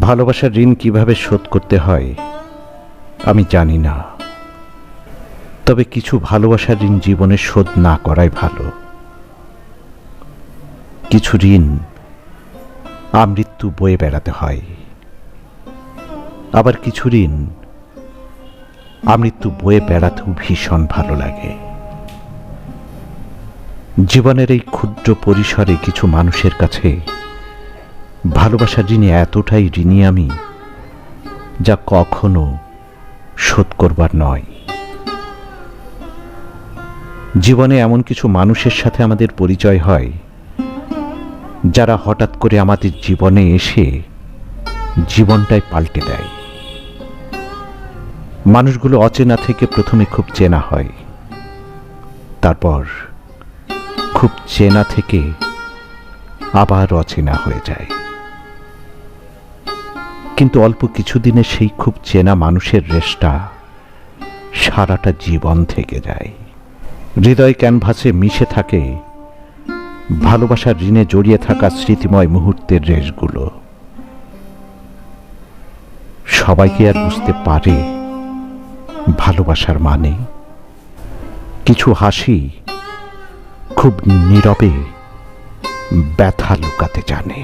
ভালোবাসার ঋণ কীভাবে শোধ করতে হয়, আমি জানি না। তবে কিছু ভালোবাসার ঋণ জীবনে শোধ না করাই ভালো। কিছু ঋণ আমৃত্যু বয়ে বেড়াতে হয়। আবার কিছু ঋণ আমৃত্যু বয়ে বেড়াতেও ভীষণ ভালো লাগে। জীবনের এই ক্ষুদ্র পরিসরে কিছু মানুষের কাছে ভালোবাসার ঋণে এতটাই ঋণী আমি যা কখনো শোধ করবার নয়। জীবনে এমন কিছু মানুষের সাথে আমাদের পরিচয় হয়, যারা হঠাৎ করে আমাদের জীবনে এসে জীবনটাই পাল্টে দেয়। মানুষগুলো অচেনা থেকে প্রথমে খুব চেনা হয়, তারপর খুব চেনা থেকে আবার অচেনা হয়ে যায়। কিন্তু অল্প কিছুদিনে সেই খুব চেনা মানুষের রেশটা সারাটা জীবন থেকে যায়। হৃদয় ক্যানভাসে মিশে থাকে ভালোবাসার ঋণে জড়িয়ে থাকা স্মৃতিময় মুহূর্তের রেশগুলো। সবাইকে আর বুঝতে পারে ভালোবাসার মানে। কিছু হাসি খুব নীরবে ব্যথা লুকাতে জানে।